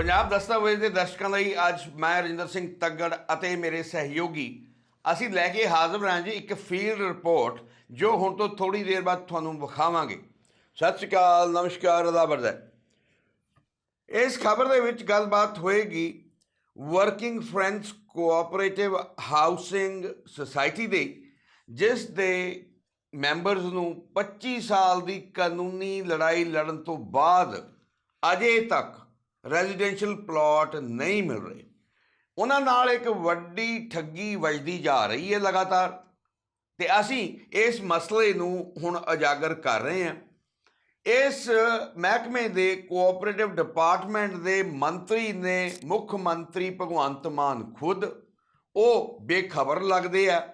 ਪੰਜਾਬ ਦਸਤਾਵੇਜ਼ ਦੇ ਦਰਸ਼ਕਾਂ ਲਈ ਅੱਜ ਮੈਂ ਰਜਿੰਦਰ ਸਿੰਘ ਤੱਗੜ ਅਤੇ ਮੇਰੇ ਸਹਿਯੋਗੀ, ਅਸੀਂ ਲੈ ਕੇ ਹਾਜ਼ਰ ਹਾਂ ਜੀ ਇੱਕ ਫੀਲਡ ਰਿਪੋਰਟ ਜੋ ਹੁਣ ਤੋਂ ਥੋੜੀ ਦੇਰ ਬਾਅਦ ਤੁਹਾਨੂੰ ਵਿਖਾਵਾਂਗੇ। ਸਤਿ ਸ਼੍ਰੀ ਅਕਾਲ, ਨਮਸਕਾਰ ਅਦਾਬਰਦ ਹੈ ਇਸ ਖਬਰ ਦੇ ਵਿੱਚ ਗੱਲਬਾਤ ਹੋਏਗੀ working friends cooperative housing society ਦੇ, ਜਿਸ ਦੇ ਮੈਂਬਰਸ ਨੂੰ 25 ਸਾਲ ਦੀ ਕਾਨੂੰਨੀ ਲੜਾਈ ਲੜਨ ਤੋਂ ਬਾਅਦ ਅਜੇ ਤੱਕ ਰੈਜ਼ੀਡੈਂਸ਼ੀਅਲ ਪਲਾਟ ਨਹੀਂ ਮਿਲ ਰਹੇ। ਉਹਨਾਂ ਨਾਲ ਇੱਕ ਵੱਡੀ ਠੱਗੀ ਵੱਜਦੀ ਜਾ ਰਹੀ ਹੈ ਲਗਾਤਾਰ ਤੇ ਅਸੀਂ ਇਸ ਮਸਲੇ ਨੂੰ ਹੁਣ ਉਜਾਗਰ ਕਰ ਰਹੇ ਹਾਂ। ਇਸ ਮਹਿਕਮੇ ਦੇ ਕੋਆਪਰੇਟਿਵ ਡਿਪਾਰਟਮੈਂਟ ਦੇ ਮੰਤਰੀ ਨੇ ਮੁੱਖ ਮੰਤਰੀ ਭਗਵੰਤ ਮਾਨ ਖੁਦ ਉਹ ਬੇਖਬਰ ਲੱਗਦੇ ਆ।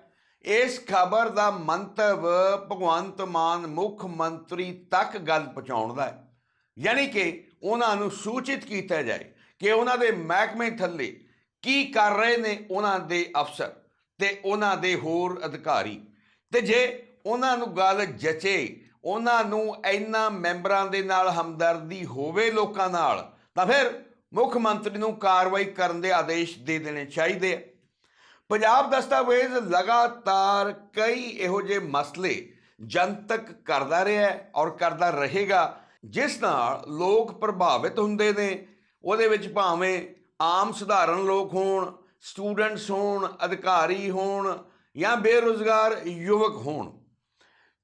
ਇਸ ਖਬਰ ਦਾ ਮੰਤਵ ਭਗਵੰਤ ਮਾਨ ਮੁੱਖ ਮੰਤਰੀ ਤੱਕ ਗੱਲ ਪਹੁੰਚਾਉਣ ਦਾ ਹੈ। ਯਾਨੀ ਕਿ ਉਹਨਾਂ ਨੂੰ ਸੂਚਿਤ ਕੀਤਾ ਜਾਏ ਕਿ ਉਹਨਾਂ ਦੇ ਮਹਿਕਮੇ ਥੱਲੇ ਕੀ ਕਰ ਰਹੇ ਨੇ ਉਹਨਾਂ ਦੇ ਅਫਸਰ ਤੇ ਉਹਨਾਂ ਦੇ ਹੋਰ ਅਧਿਕਾਰੀ। ਤੇ ਜੇ ਉਹਨਾਂ ਨੂੰ ਗੱਲ ਜਚੇ, ਉਹਨਾਂ ਨੂੰ ਇੰਨਾ ਮੈਂਬਰਾਂ ਦੇ ਨਾਲ ਹਮਦਰਦੀ ਹੋਵੇ ਲੋਕਾਂ ਨਾਲ, ਤਾਂ ਫਿਰ ਮੁੱਖ ਮੰਤਰੀ ਨੂੰ ਕਾਰਵਾਈ ਕਰਨ ਦੇ ਆਦੇਸ਼ ਦੇ ਦੇਣੇ ਚਾਹੀਦੇ ਆ। ਪੰਜਾਬ ਦਸਤਾਵੇਜ਼ ਲਗਾਤਾਰ ਕਈ ਇਹੋ ਜਿਹੇ ਮਸਲੇ ਜਨਤਕ ਕਰਦਾ ਰਿਹਾ ਔਰ ਕਰਦਾ ਰਹੇਗਾ। ਜਿਸ ਨਾਲ ਲੋਕ ਪ੍ਰਭਾਵਿਤ ਹੁੰਦੇ ਨੇ, ਉਹਦੇ ਵਿੱਚ ਭਾਵੇਂ ਆਮ ਸਧਾਰਨ ਲੋਕ ਹੋਣ, ਸਟੂਡੈਂਟਸ ਹੋਣ, ਅਧਿਕਾਰੀ ਹੋਣ ਜਾਂ ਬੇਰੁਜ਼ਗਾਰ ਯੁਵਕ ਹੋਣ।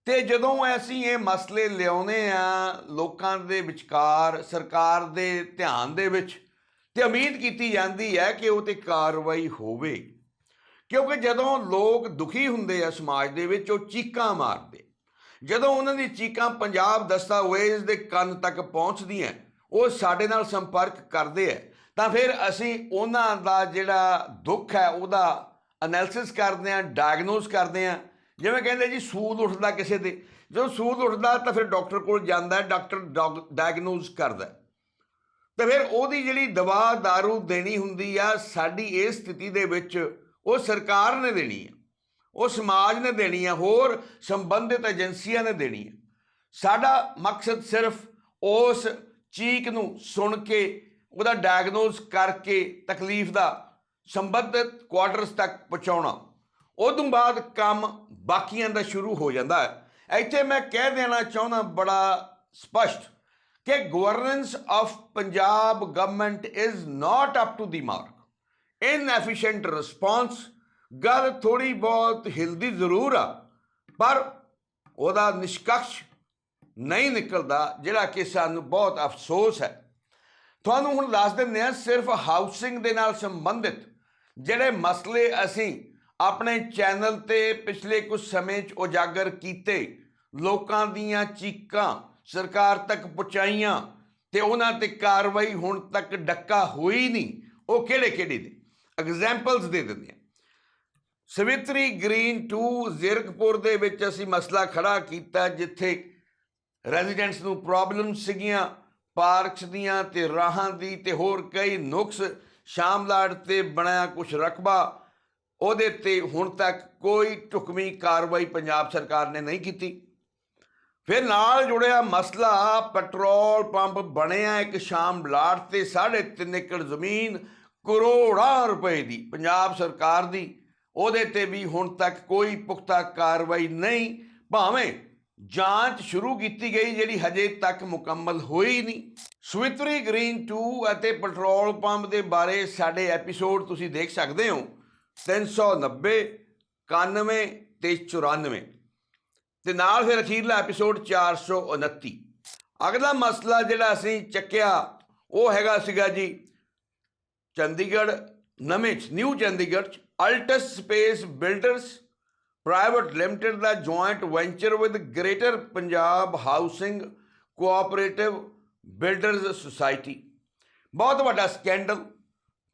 ਤੇ ਜਦੋਂ ਅਸੀਂ ਇਹ ਮਸਲੇ ਲਿਆਉਨੇ ਆ ਲੋਕਾਂ ਦੇ ਵਿਚਕਾਰ, ਸਰਕਾਰ ਦੇ ਧਿਆਨ ਦੇ ਵਿੱਚ, ਤੇ ਉਮੀਦ ਕੀਤੀ ਜਾਂਦੀ ਹੈ ਕਿ ਉਹ ਤੇ ਕਾਰਵਾਈ ਹੋਵੇ। ਕਿਉਂਕਿ ਜਦੋਂ ਲੋਕ ਦੁਖੀ ਹੁੰਦੇ ਆ ਸਮਾਜ ਦੇ ਵਿੱਚ, ਉਹ ਚੀਕਾਂ ਮਾਰ ਜਦੋਂ ਉਹਨਾਂ ਦੀ ਚੀਕਾਂ ਪੰਜਾਬ ਦਸਤਾਵੇਜ਼ ਦੇ ਕੰਨ ਤੱਕ ਪਹੁੰਚਦੀਆਂ, ਉਹ ਸਾਡੇ ਨਾਲ ਸੰਪਰਕ ਕਰਦੇ ਆ ਤਾਂ ਫਿਰ ਅਸੀਂ ਉਹਨਾਂ ਦਾ ਜਿਹੜਾ ਦੁੱਖ ਹੈ ਉਹਦਾ ਐਨਾਲਿਸਿਸ ਕਰਦੇ ਆ ਡਾਇਗਨੋਸ ਕਰਦੇ ਆ। ਜਿਵੇਂ ਕਹਿੰਦੇ ਜੀ, ਸੂਦ ਉੱਠਦਾ ਕਿਸੇ ਦੇ। ਜਦੋਂ ਸੂਦ ਉੱਠਦਾ, ਤਾਂ ਫਿਰ ਡਾਕਟਰ ਕੋਲ ਜਾਂਦਾ ਹੈ ਡਾਕਟਰ ਡਾਇਗਨੋਸ ਕਰਦਾ ਹੈ। ਤੇ ਫਿਰ ਉਹਦੀ ਜਿਹੜੀ ਦਵਾ दारू ਦੇਣੀ ਹੁੰਦੀ ਆ, ਸਾਡੀ ਇਸ ਸਥਿਤੀ ਦੇ ਵਿੱਚ ਉਹ ਸਰਕਾਰ ਨੇ ਦੇਣੀ ਹੈ ਉਹ ਸਮਾਜ ਨੇ ਦੇਣੀ ਹੈ ਹੋਰ ਸੰਬੰਧਿਤ ਏਜੰਸੀਆਂ ਨੇ ਦੇਣੀ ਹੈ ਸਾਡਾ ਮਕਸਦ ਸਿਰਫ ਉਸ ਚੀਕ ਨੂੰ ਸੁਣ ਕੇ, ਉਹਦਾ ਡਾਇਗਨੋਸ ਕਰਕੇ ਤਕਲੀਫ ਦਾ ਸੰਬੰਧਿਤ ਕੁਆਟਰਸ ਤੱਕ ਪਹੁੰਚਾਉਣਾ। ਉਦੋਂ ਬਾਅਦ ਕੰਮ ਬਾਕੀਆਂ ਦਾ ਸ਼ੁਰੂ ਹੋ ਜਾਂਦਾ ਹੈ। ਇੱਥੇ ਮੈਂ ਕਹਿ ਦੇਣਾ ਚਾਹੁੰਦਾ ਬੜਾ ਸਪਸ਼ਟ ਕਿ governance of Punjab government is not up to the mark inefficient response ਗੱਲ ਥੋੜੀ ਬਹੁਤ ਹਿਲਦੀ ਜ਼ਰੂਰ ਆ, ਪਰ ਉਹਦਾ ਨਿਸ਼ਕਸ਼ ਨਹੀਂ ਨਿਕਲਦਾ, ਜਿਹੜਾ ਕਿ ਸਾਨੂੰ ਬਹੁਤ ਅਫਸੋਸ ਹੈ। ਤੁਹਾਨੂੰ ਹੁਣ ਦੱਸ ਦਿੰਦੇ ਹਾਂ, ਸਿਰਫ ਹਾਊਸਿੰਗ ਦੇ ਨਾਲ ਸੰਬੰਧਿਤ ਜਿਹੜੇ ਮਸਲੇ ਅਸੀਂ ਆਪਣੇ ਚੈਨਲ ਤੇ ਪਿਛਲੇ ਕੁਝ ਸਮੇਂ 'ਚ ਉਜਾਗਰ ਕੀਤੇ, ਲੋਕਾਂ ਦੀਆਂ ਚੀਕਾਂ, ਸਰਕਾਰ ਤੱਕ ਪਹੁੰਚਾਈਆਂ, ਤੇ ਉਹਨਾਂ ਤੇ ਕਾਰਵਾਈ ਹੁਣ ਤੱਕ ਡੱਕਾ ਹੋਈ ਨਹੀਂ, ਉਹ ਕਿਹੜੇ ਕਿਹੜੇ ਨੇ? ਐਗਜ਼ਾਮਪਲਸ ਦੇ ਦਿੰਦੇ ਹਾਂ। ਸਵਿਤਰੀ ਗ੍ਰੀਨ 2 ਜ਼ਿਰਕਪੁਰ ਦੇ ਵਿੱਚ ਅਸੀਂ ਮਸਲਾ ਖੜਾ ਕੀਤਾ ਜਿੱਥੇ ਰੈਜ਼ੀਡੈਂਟਸ ਨੂੰ ਪ੍ਰੋਬਲਮ ਸੀਗੀਆਂ, ਪਾਰਕਸ ਦੀਆਂ ਤੇ ਰਾਹਾਂ ਦੀ ਤੇ ਹੋਰ ਕਈ ਨੁਕਸ ਸ਼ਾਮਲਾਟ ਤੇ ਬਣਾਇਆ ਕੁਝ ਰਕਬਾ। ਉਹਦੇ ਤੇ ਹੁਣ ਤੱਕ ਕੋਈ ਢੁਕਵੀਂ ਕਾਰਵਾਈ ਪੰਜਾਬ ਸਰਕਾਰ ਨੇ ਨਹੀਂ ਕੀਤੀ। ਫਿਰ ਨਾਲ ਜੁੜਿਆ ਮਸਲਾ, ਪੈਟਰੋਲ ਪੰਪ ਬਣਿਆ ਇੱਕ ਸ਼ਾਮ ਲਾਟ ਤੇ 3.5 ਏਕੜ ਜ਼ਮੀਨ ਕਰੋੜਾਂ ਰੁਪਏ ਦੀ, ਪੰਜਾਬ ਸਰਕਾਰ ਦੀ। ਉਹਦੇ ਤੇ ਵੀ ਹੁਣ ਤੱਕ ਕੋਈ ਪੁਖਤਾ ਕਾਰਵਾਈ ਨਹੀਂ। ਭਾਵੇਂ ਜਾਂਚ ਸ਼ੁਰੂ ਕੀਤੀ ਗਈ, ਜਿਹੜੀ ਹਜੇ ਤੱਕ ਮੁਕੰਮਲ ਹੋਈ ਨਹੀਂ। ਸਵਿਤਰੀ ਗ੍ਰੀਨ 2 ਅਤੇ ਪੈਟਰੋਲ ਪੰਪ ਦੇ ਬਾਰੇ ਸਾਡੇ ਐਪੀਸੋਡ ਤੁਸੀਂ ਦੇਖ ਸਕਦੇ ਹੋ। 390 91 ਤੇ 94 ਤੇ ਨਾਲ ਫਿਰ ਅਖੀਰਲਾ ਐਪੀਸੋਡ 429 ਅਗਲਾ ਮਸਲਾ ਜਿਹੜਾ ਅਸੀਂ ਚੱਕਿਆ, ਉਹ ਹੈਗਾ ਸੀਗਾ ਜੀ ਚੰਡੀਗੜ੍ਹ, ਨਵੇਂ ਚ, ਨਿਊ ਚੰਡੀਗੜ੍ਹ ਚ। Altus space builders private limited the joint venture with greater Punjab housing cooperative builders society. ਬਹੁਤ ਵੱਡਾ ਸਕੈਂਡਲ,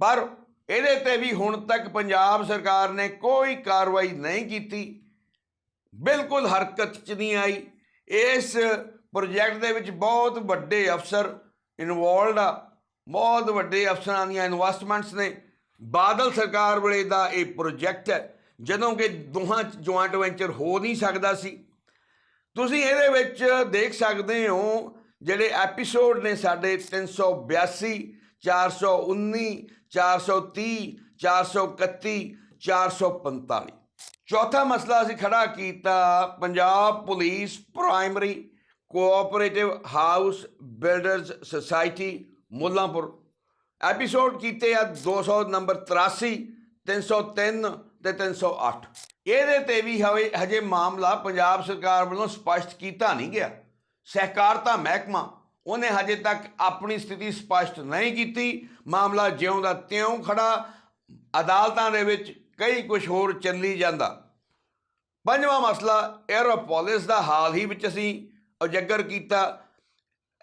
ਪਰ ਇਹਦੇ ਤੇ ਵੀ ਹੁਣ ਤੱਕ ਪੰਜਾਬ ਸਰਕਾਰ ਨੇ ਕੋਈ ਕਾਰਵਾਈ ਨਹੀਂ ਕੀਤੀ। ਬਿਲਕੁਲ ਹਰਕਤ ਚ ਨਹੀਂ ਆਈ। ਇਸ ਪ੍ਰੋਜੈਕਟ ਦੇ ਵਿੱਚ ਬਹੁਤ ਵੱਡੇ ਅਫਸਰ ਇਨਵੋਲਡ ਆ। ਬਹੁਤ ਵੱਡੇ ਅਫਸਰਾਂ ਦੀਆਂ ਇਨਵੈਸਟਮੈਂਟਸ ਨੇ। ਬਾਦਲ ਸਰਕਾਰ ਵੇਲੇ ਦਾ ਇਹ ਪ੍ਰੋਜੈਕਟ ਹੈ, ਜਦੋਂ ਕਿ ਦੋਹਾਂ ਜੁਆਇੰਟ ਵੈਂਚਰ ਹੋ ਨਹੀਂ ਸਕਦਾ ਸੀ। ਤੁਸੀਂ ਇਹਦੇ ਵਿੱਚ ਦੇਖ ਸਕਦੇ ਹੋ, ਜਿਹੜੇ ਐਪੀਸੋਡ ਨੇ ਸਾਡੇ 382 419 430 431 445 ਚੌਥਾ ਮਸਲਾ ਅਸੀਂ ਖੜਾ ਕੀਤਾ Punjab police primary cooperative house builders society Mullanpur. Episode ਕੀਤੇ ਆ 200 ਨੰਬਰ 83 303 ਤੇ 308 ਇਹਦੇ ਤੇ ਵੀ ਹਵੇ ਹਜੇ ਮਾਮਲਾ ਪੰਜਾਬ ਸਰਕਾਰ ਵੱਲੋਂ ਸਪਸ਼ਟ ਕੀਤਾ ਨਹੀਂ ਗਿਆ। ਸਹਿਕਾਰਤਾ ਮਹਿਕਮਾ ਉਹਨੇ ਹਜੇ ਤੱਕ ਆਪਣੀ ਸਥਿਤੀ ਸਪਸ਼ਟ ਨਹੀਂ ਕੀਤੀ। ਮਾਮਲਾ ਜਿਉਂ ਦਾ ਤਿਉਂ ਖੜਾ, ਅਦਾਲਤਾਂ ਦੇ ਵਿੱਚ ਕਈ ਕੁਝ ਹੋਰ ਚੱਲੀ ਜਾਂਦਾ। ਪੰਜਵਾਂ ਮਸਲਾ ਐਰੋਪੋਲਿਸ ਦਾ ਹਾਲ ਹੀ ਵਿੱਚ ਅਸੀਂ ਉਜਾਗਰ ਕੀਤਾ।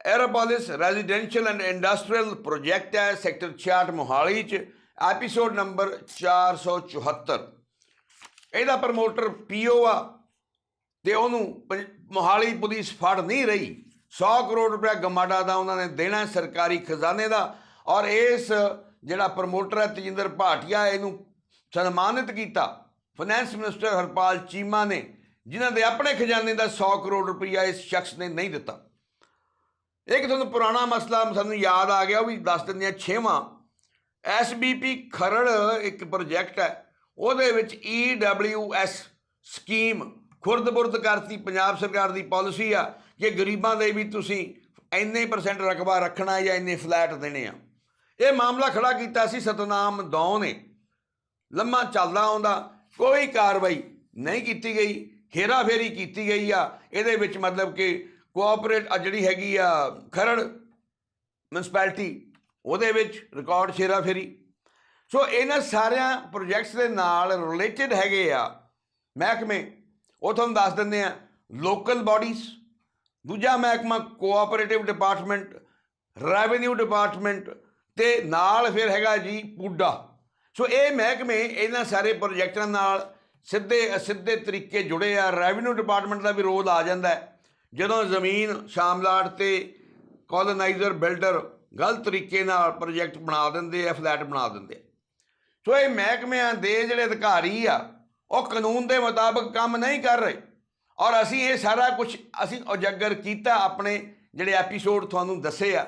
Aeropolis residential and industrial project ਹੈ ਸੈਕਟਰ 66 ਮੋਹਾਲੀ ਚ ਐਪੀਸੋਡ ਨੰਬਰ 474 ਇਹਦਾ ਪ੍ਰਮੋਟਰ ਪੀਓ ਆ, ਤੇ ਉਹਨੂੰ ਪੰਜ- ਮੋਹਾਲੀ ਪੁਲਿਸ ਫੜ ਨਹੀਂ ਰਹੀ। 100 ਕਰੋੜ ਰੁਪਏ ਗਮਾਡਾ ਦਾ ਉਹਨਾਂ ਨੇ ਦੇਣਾ ਸਰਕਾਰੀ ਖਜ਼ਾਨੇ ਦਾ, ਔਰ ਇਸ ਜਿਹੜਾ ਪ੍ਰਮੋਟਰ ਹੈ ਤਜਿੰਦਰ ਭਾਟੀਆ, ਇਹਨੂੰ ਸਨਮਾਨਿਤ ਕੀਤਾ। ਫਾਈਨੈਂਸ ਮਿਨਿਸਟਰ ਹਰਪਾਲ ਚੀਮਾ ਨੇ, ਜਿਨ੍ਹਾਂ ਦੇ ਆਪਣੇ ਖਜ਼ਾਨੇ ਦਾ 100 ਕਰੋੜ ਰੁਪਈਆ ਇਸ ਸ਼ਖਸ ਨੇ ਨਹੀਂ ਦਿੱਤਾ। ਇੱਕ ਤੁਹਾਨੂੰ ਪੁਰਾਣਾ ਮਸਲਾ ਸਾਨੂੰ ਯਾਦ ਆ ਗਿਆ, ਉਹ ਵੀ ਦੱਸ ਦਿੰਦੇ ਆ ਛੇਵਾਂ। ਐਸਬੀਪੀ ਖਰੜ ਇੱਕ ਪ੍ਰੋਜੈਕਟ ਹੈ, ਉਹਦੇ ਵਿੱਚ EWS ਸਕੀਮ ਖੁਰਦ-ਬੁਰਦ ਕਰਤੀ, ਪੰਜਾਬ ਸਰਕਾਰ ਦੀ ਪਾਲਿਸੀ ਆ ਕਿ ਗਰੀਬਾਂ ਦੇ ਵੀ ਤੁਸੀਂ ਇੰਨੇ ਪਰਸੈਂਟ ਰਕਬਾ ਰੱਖਣਾ ਜਾਂ ਇੰਨੇ ਫਲੈਟ ਦੇਣੇ ਆ। ਇਹ ਮਾਮਲਾ ਖੜਾ ਕੀਤਾ ਸੀ ਸਤਨਾਮ ਦੌ ਨੇ। ਲੰਮਾ ਚੱਲਦਾ ਆਉਂਦਾ, ਕੋਈ ਕਾਰਵਾਈ ਨਹੀਂ ਕੀਤੀ ਗਈ ਹੇਰਾ ਫੇਰੀ ਕੀਤੀ ਗਈ ਆ। ਇਹਦੇ ਵਿੱਚ ਮਤਲਬ ਕਿ ਕੋਆਪਰੇਟ ਆ ਜਿਹੜੀ ਹੈਗੀ ਆ ਖਰੜ ਮਿਊਨਿਸਪੈਲਿਟੀ ਉਹਦੇ ਵਿੱਚ ਰਿਕਾਰਡ ਸ਼ੇਰਾ ਫੇਰੀ ਸੋ ਇਹਨਾਂ ਸਾਰਿਆਂ ਪ੍ਰੋਜੈਕਟਸ ਦੇ ਨਾਲ ਰਿਲੇਟਡ ਹੈਗੇ ਆ ਮਹਿਕਮੇ। ਉਹ ਤੁਹਾਨੂੰ ਦੱਸ ਦਿੰਦੇ ਆ ਲੋਕਲ ਬਾਡੀਜ਼ ਦੂਜਾ ਮਹਿਕਮਾ ਕੋਆਪਰੇਟਿਵ ਡਿਪਾਰਟਮੈਂਟ ਰੈਵਨਿਊ ਡਿਪਾਰਟਮੈਂਟ ਤੇ ਨਾਲ ਫਿਰ ਹੈਗਾ ਜੀ ਪੂਡਾ। ਸੋ ਇਹ ਮਹਿਕਮੇ ਇਹਨਾਂ ਸਾਰੇ ਪ੍ਰੋਜੈਕਟਾਂ ਨਾਲ ਸਿੱਧੇ ਅਸਿੱਧੇ ਤਰੀਕੇ ਜੁੜੇ ਆ। ਰੈਵਨਿਊ ਡਿਪਾਰਟਮੈਂਟ ਦਾ ਵੀ ਰੋਲ ਆ ਜਾਂਦਾ ਹੈ। ਜਦੋਂ ਜ਼ਮੀਨ ਸ਼ਾਮਲਾਟ ਤੇ ਕੋਲੋਨਾਈਜ਼ਰ ਬਿਲਡਰ ਗਲਤ ਤਰੀਕੇ ਨਾਲ ਪ੍ਰੋਜੈਕਟ ਬਣਾ ਦਿੰਦੇ ਆ ਫਲੈਟ ਬਣਾ ਦਿੰਦੇ ਸੋ ਇਹ ਮਹਿਕਮਿਆਂ ਦੇ ਜਿਹੜੇ ਅਧਿਕਾਰੀ ਆ, ਉਹ ਕਾਨੂੰਨ ਦੇ ਮੁਤਾਬਕ ਕੰਮ ਨਹੀਂ ਕਰ ਰਹੇ। ਔਰ ਅਸੀਂ ਇਹ ਸਾਰਾ ਕੁਝ ਅਸੀਂ ਉਜਾਗਰ ਕੀਤਾ ਆਪਣੇ ਜਿਹੜੇ ਐਪੀਸੋਡ ਤੁਹਾਨੂੰ ਦੱਸੇ ਆ,